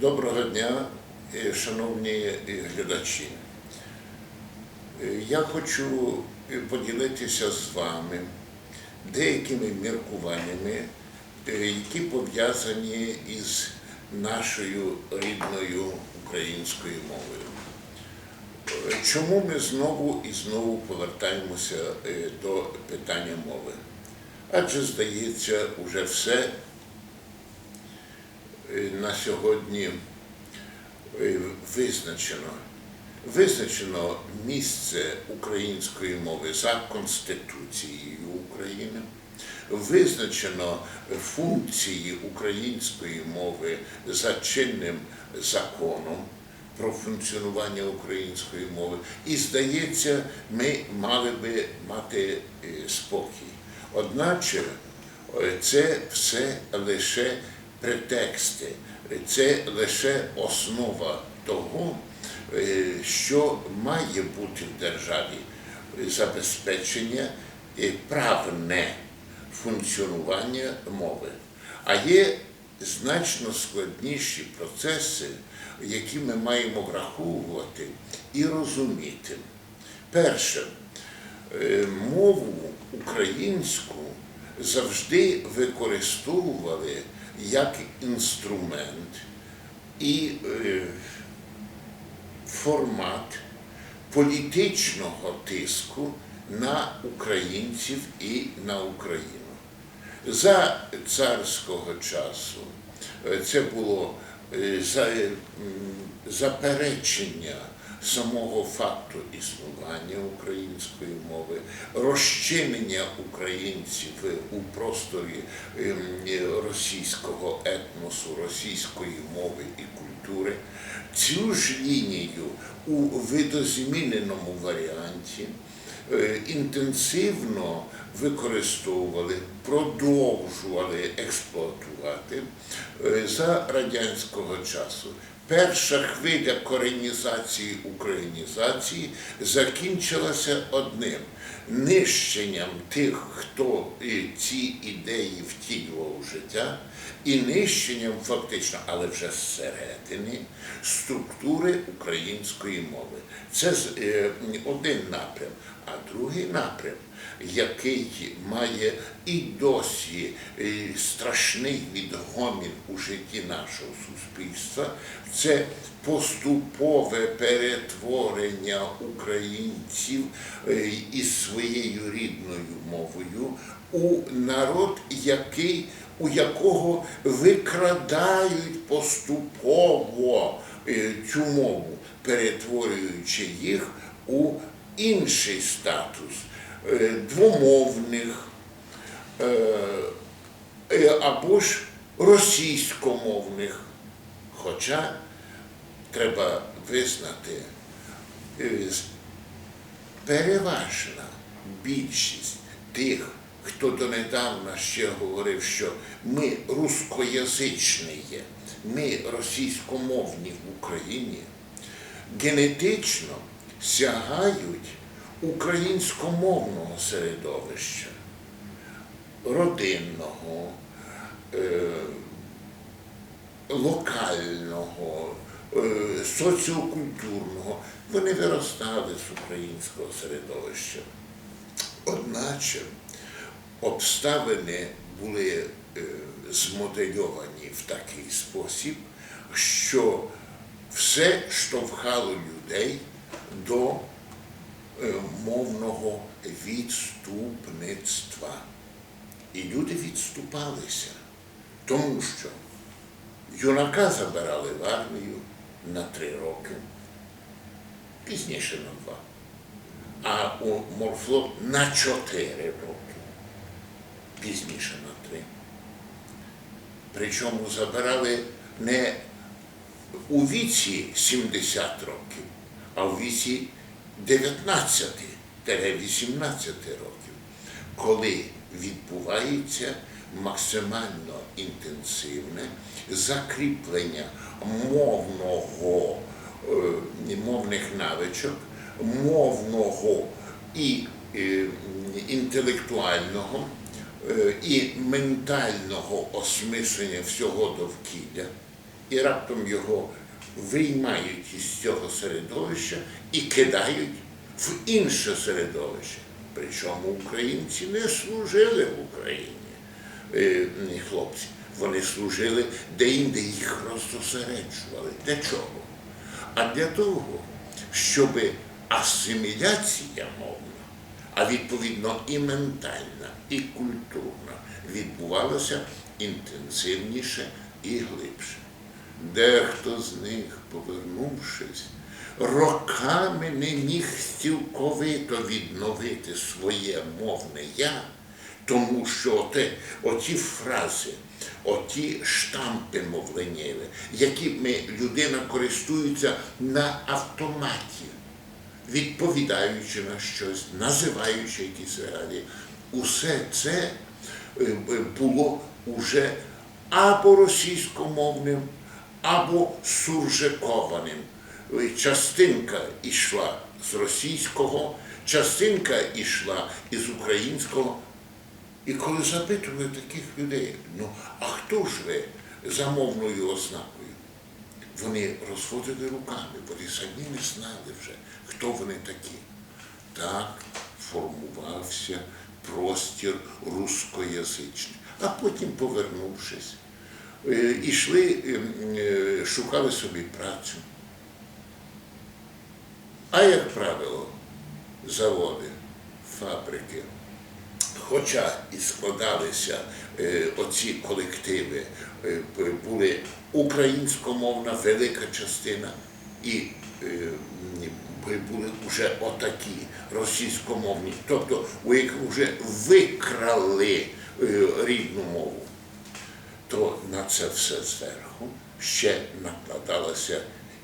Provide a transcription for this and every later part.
Доброго дня, е, шановні е, глядачі. Е, Я хочу поділитися з вами деякими міркуваннями, які пов'язані із нашою рідною українською мовою. Чому ми знову і знову повертаємося до питання мови? Адже, здається, уже все на сьогодні е, визначено. Визначено місце української мови за Конституцією України, визначено функції української мови за чинним законом про функціонування української мови. І здається, ми мали би мати е, спокій. Одначе е, це все лише претексти, це лише основа того, е, що має бути в державі забезпечення е, правне функціонування мови. А є значно складніші процеси, які ми маємо враховувати і розуміти. Перше, е, мову українську завжди використовували як інструмент і е, формат політичного тиску на українців і на Україну. За царського часу е, це було е, заперечення самого факту існування української мови, розчинення українців у просторі ем, російського етносу, російської мови і культури. Цю ж лінію у видозміненому варіанті е, інтенсивно використовували, продовжували експлуатувати е, за радянського часу. Перша хвиля коренізації українізації закінчилася одним нищенням тих, хто ці ідеї втілював у життя, і нищенням фактично, але вже зсередини, структури української мови. Це е, один напрям. А другий напрям, який має і досі е, страшний відгомін у житті нашого суспільства, це поступове перетворення українців е, із своєю рідною мовою у народ, який, у якого викрадають поступово е, цю мову, перетворюючи їх у інший статус двомовних е, е, або ж російськомовних. Хоча треба визнати, е, переважна більшість тих, хто донедавна ще говорив, що ми рускоязичні ми російськомовні в Україні, генетично сягають українськомовного середовища, родинного, е, локального, е, соціокультурного. Вони виростали з українського середовища. Одначе обставини були е, змодельовані в такий спосіб, що все штовхало людей до мовного відступництва. І люди відступалися, тому що юнака забирали в армію на три роки, пізніше на два, а у морфлот на чотири роки, пізніше на три. Причому забирали не у віці 70 років, а у віці 19-18 років, коли відбувається максимально інтенсивне закріплення мовного, е, мовних навичок, мовного і е, інтелектуального е, і ментального осмислення всього довкілля. і раптом його виймають із цього середовища і кидають в інше середовище. Причому українці не служили в Україні, е, хлопці. Вони служили де-інде їх роззосереджували. Для чого? А для того, щоб асиміляція мовна, а відповідно і ментальна, і культурна відбувалася інтенсивніше і глибше. Дехто з них, повернувшись, роками не міг цілковито відновити своє мовне я, тому що оте, оті фрази, оті штампи мовленнєві, якими людина користується на автоматі, відповідаючи на щось, називаючи якісь реалії, усе це е, е, було уже або російськомовним, або суржикованим. Частинка йшла з російського, частинка йшла із українського. І коли запитували таких людей, ну а хто ж ви за мовною ознакою? Вони розводили руками, вони самі не знали вже, хто вони такі. Так формувався простір рускоязичний. А потім, повернувшись, е, ішли, ем, е, шукали собі працю. А як правило, заводи, фабрики, хоча і складалися е, оці колективи, е, були українськомовна велика частина і е, були вже отакі російськомовні, тобто у яких вже викрали рідну мову, то на це все зверху ще накладалася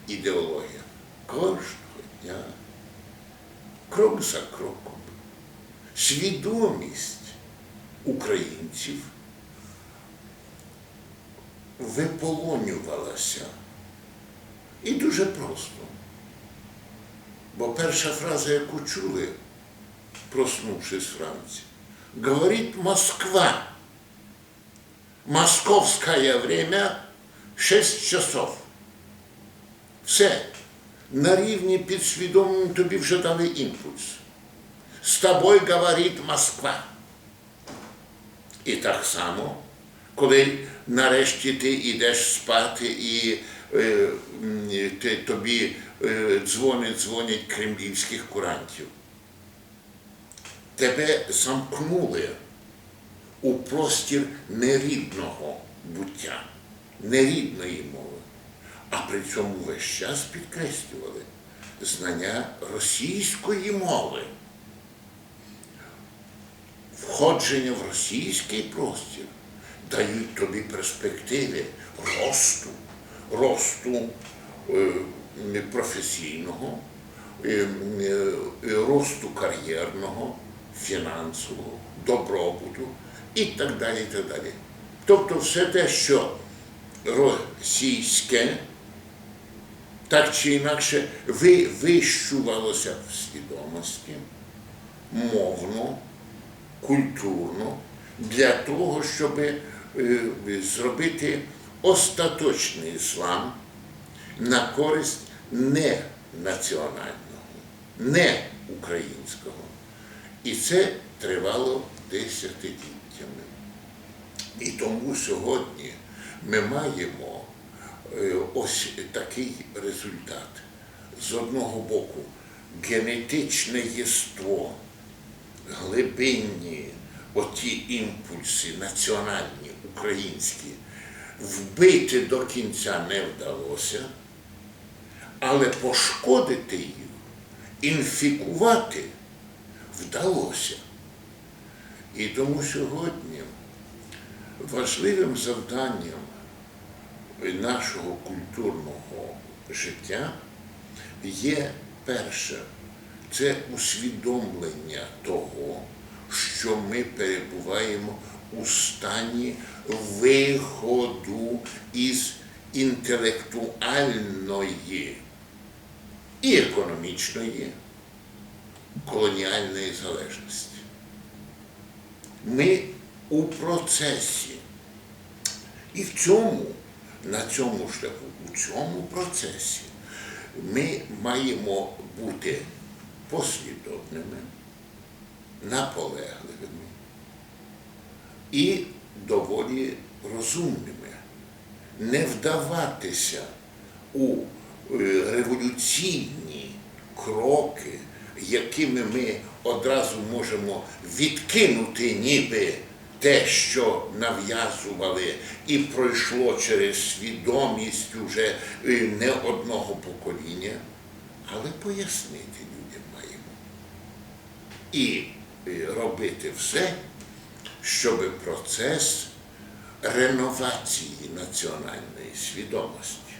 ідеологія. Кожного дня, крок за кроком, свідомість українців виполонювалася. І дуже просто. Бо перша фраза, яку чули, проснувшись вранці, говорить Москва. Московське время 6 часов. Все. На рівні підсвідомим тобі вже дали імпульс. З тобою говорить Москва. І так само, коли нарешті ти йдеш спати і е, ти, тобі е, дзвонять, дзвонять кремлівських курантів. Тебе замкнули у простір нерідного буття, нерідної мови. А при цьому весь час підкреслювали знання російської мови входження в російський простір дають тобі перспективи росту, росту е, професійного, е, е, росту кар'єрного, фінансового, добробуту і так далі. І так далі. Тобто все те, що російське, так чи інакше вивищувалося в свідомості мовно, культурно для того, щоб е, зробити остаточний іслам на користь не національного, не українського. І це тривало десятиліттями. І тому сьогодні ми маємо ось такий результат. З одного боку, генетичне єство глибинні оті імпульси національні, українські, вбити до кінця не вдалося, але пошкодити їх, інфікувати вдалося. І тому сьогодні важливим завданням нашого культурного життя є перше це усвідомлення того, що ми перебуваємо у стані виходу із інтелектуальної і економічної колоніальної залежності. Ми у процесі. І в цьому на цьому шляху, у цьому процесі ми маємо бути послідовними, наполегливими і доволі розумними. Не вдаватися у е, революційні кроки, якими ми одразу можемо відкинути ніби те, що нав'язували і пройшло через свідомість уже е, не одного покоління, але пояснити людям маємо. І е, робити все, щоб процес реновації національної свідомості,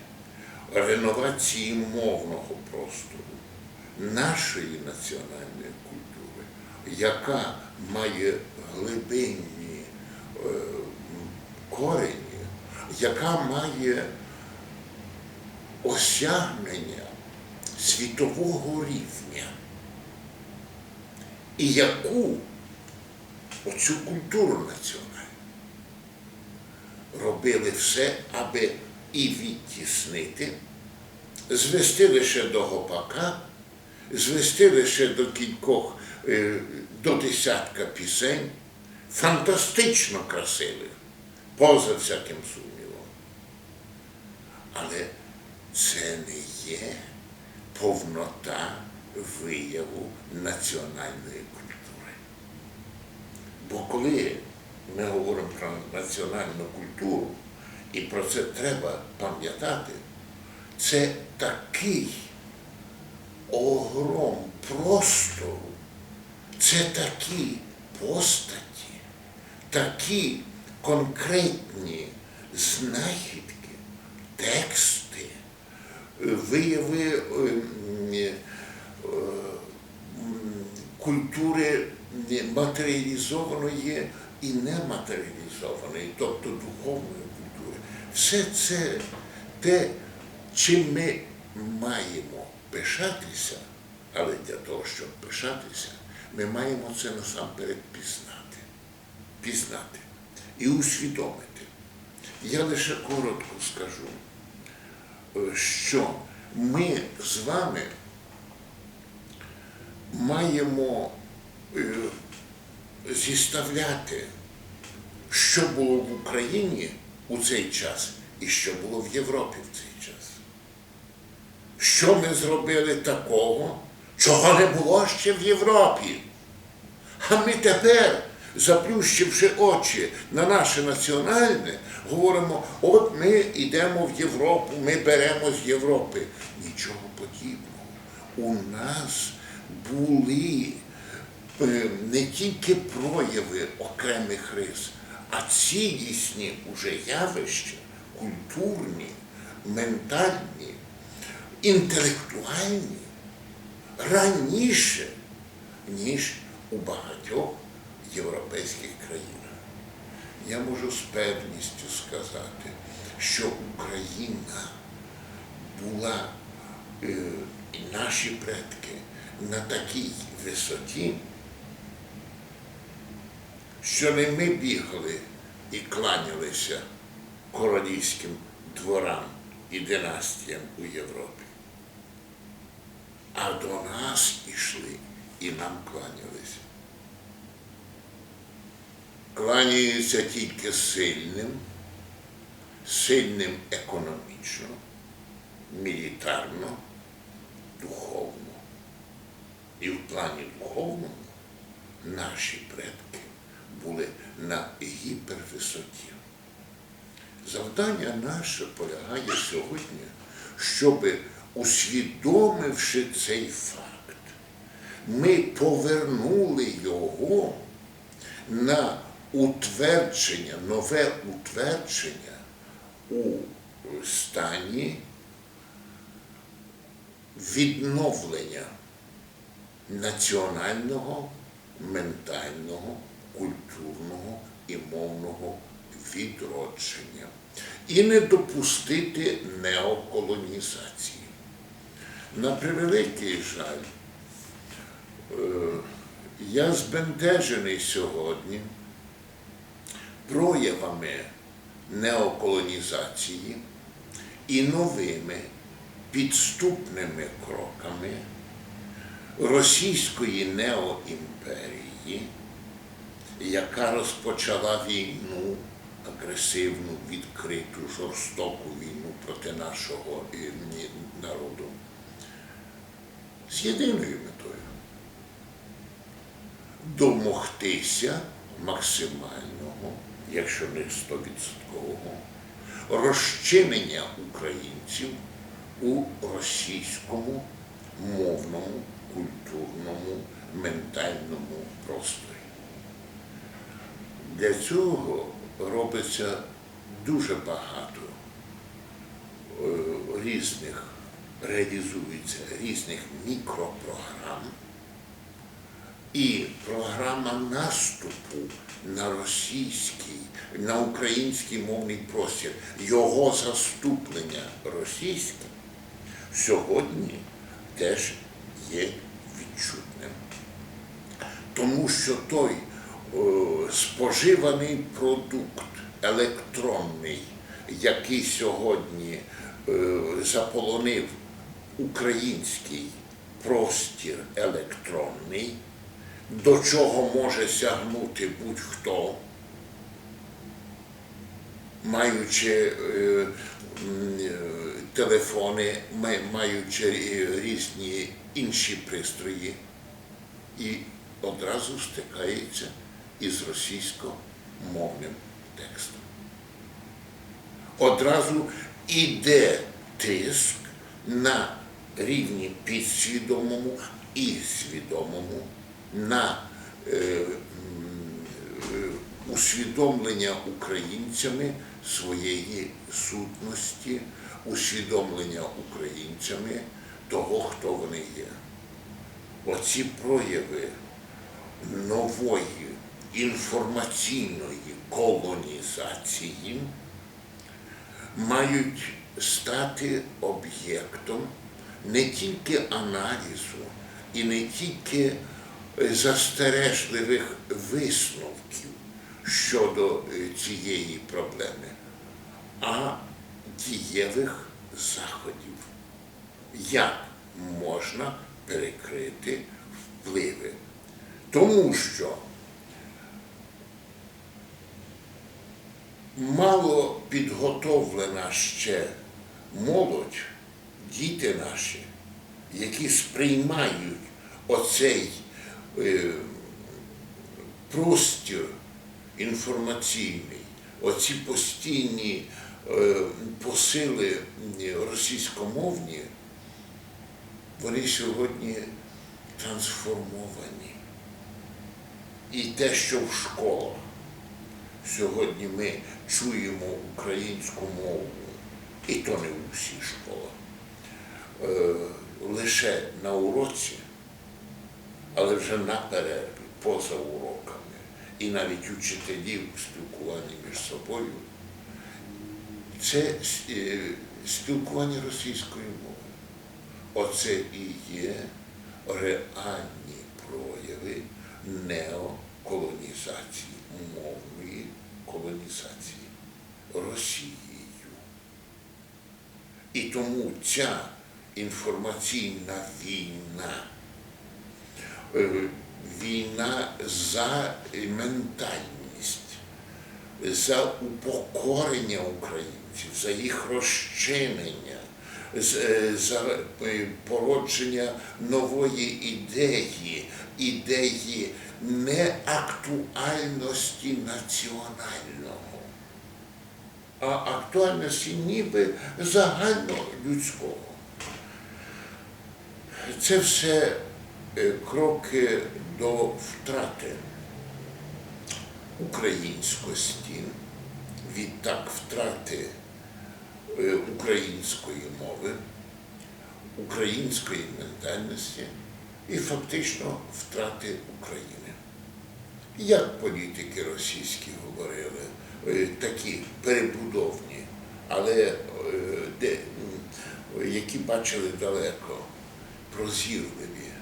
реновації мовного простору, нашої національної культури, яка має глибинні корені, яка має осягнення світового рівня, і яку? Оцю культуру національну. Робили все, аби і відтіснити, звести лише до гопака, звести лише до кількох, е, до десятка пісень, фантастично красивих, поза всяким сумнівом. Але це не є повнота вияву національної культури. Бо коли ми говоримо про національну культуру, і про це треба пам'ятати, це такий огром простору, це такі постаті, такі конкретні знахідки, тексти, вияви е, е, культури матеріалізованої і нематеріалізованої, тобто духовної культури. Все це те, чим ми маємо пишатися, але для того, щоб пишатися, ми маємо це насамперед пізнати. Пізнати і усвідомити. Я лише коротко скажу, е, що ми з вами маємо е, зіставляти, що було в Україні у цей час і що було в Європі в цей час. Що ми зробили такого, чого не було ще в Європі? А ми тепер, заплющивши очі на наше національне, говоримо, от ми йдемо в Європу, ми беремо з Європи. Нічого подібного. У нас були е, не тільки прояви окремих рис, а цілісні уже явища, культурні, ментальні, інтелектуальні, раніше, ніж у багатьох європейських країнах. Я можу з певністю сказати, що Україна була е, наші предки на такій висоті, що не ми бігали і кланялися королівським дворам і династіям у Європі. А до нас ішли і нам кланялися. Кланяються тільки сильним, сильним економічно, мілітарно, духовно. І в плані духовному наші предки були на гіпервисоті. Завдання наше полягає сьогодні, щоб, усвідомивши цей факт, ми повернули його на утвердження, нове утвердження у стані відновлення національного, ментального, культурного і мовного відродження. І не допустити неоколонізації. На превеликий жаль, е, я збентежений сьогодні проявами неоколонізації і новими підступними кроками російської неоімперії, яка розпочала війну, агресивну, відкриту, жорстоку війну проти нашого е, народу з єдиною метою домогтися максимального, якщо не стовідсоткового, розчинення українців у російському мовному, культурному, ментальному просторі. Для цього робиться дуже багато е, різних, реалізується різних мікропрограм, і програма наступу на російський, на український мовний простір, його заступлення російським сьогодні теж є відчутним. Тому що той о, споживаний продукт електронний, який сьогодні е, заполонив український простір електронний, до чого може сягнути будь-хто, маючи е, е, телефони, маючи різні інші пристрої, і одразу стикається із російськомовним текстом. Одразу іде тиск на рівні підсвідомому і свідомому на е, е, усвідомлення українцями своєї сутності, усвідомлення українцями того, хто вони є. Оці прояви нової інформаційної колонізації мають стати об'єктом не тільки аналізу і не тільки застережливих висновків щодо е, цієї проблеми, а дієвих заходів. Як можна перекрити впливи? Тому що мало підготовлена ще молодь, діти наші, які сприймають оцей простір інформаційний, оці постійні е, посили російськомовні, вони сьогодні трансформовані. І те, що в школах сьогодні ми чуємо українську мову, і то не у всіх школах, е, лише на уроці, але вже на перерві, поза уроками, і навіть учителі у спілкуванні між собою, це е, спілкування російською мовою. Оце і є реальні прояви неоколонізації, мовної колонізації Росією. І тому ця інформаційна війна, війна за ментальність, за упокорення українців, за їх розчинення, е, за е, породження нової ідеї, ідеї неактуальності національного, а актуальності ніби загальнолюдського. Це все е, кроки до втрати українськості, відтак втрати е, української мови, української ментальності і фактично втрати України. Як політики російські говорили, е, такі перебудовні, але е, де, які бачили далеко, прозірливі.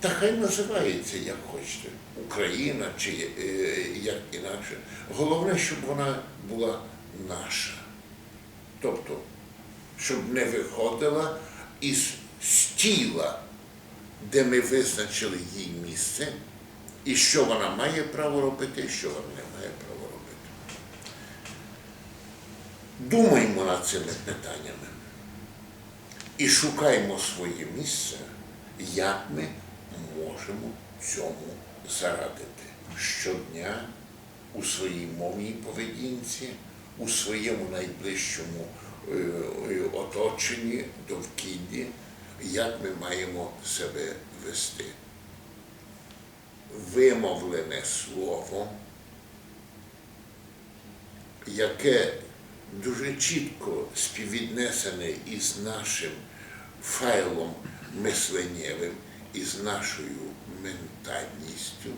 Та хай називається як хочете, Україна чи е, як інакше. Головне, щоб вона була наша. Тобто щоб не виходила із стіла, де ми визначили їй місце, і що вона має право робити, і що вона не має права робити. Думаємо над цими питаннями і шукаємо своє місце, як ми можемо цьому зарадити щодня у своїй мовній поведінці, у своєму найближчому е, е, оточенні, довкіллі, як ми маємо себе вести. Вимовлене слово, яке дуже чітко співвіднесене із нашим файлом мисленнєвим, із нашою ментальністю.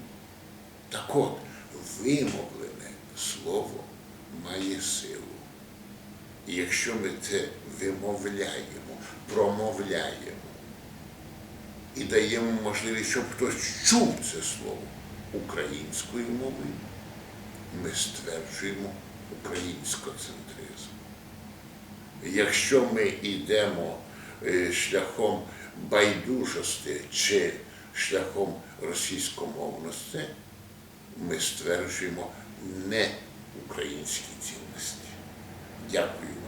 Так от, вимовлене слово має силу. І якщо ми це вимовляємо, промовляємо і даємо можливість, щоб хтось чув це слово українською мовою, ми стверджуємо українськоцентризм. Якщо ми йдемо е, шляхом байдужості чи шляхом російськомовності, ми стверджуємо не українські цінності. Дякую.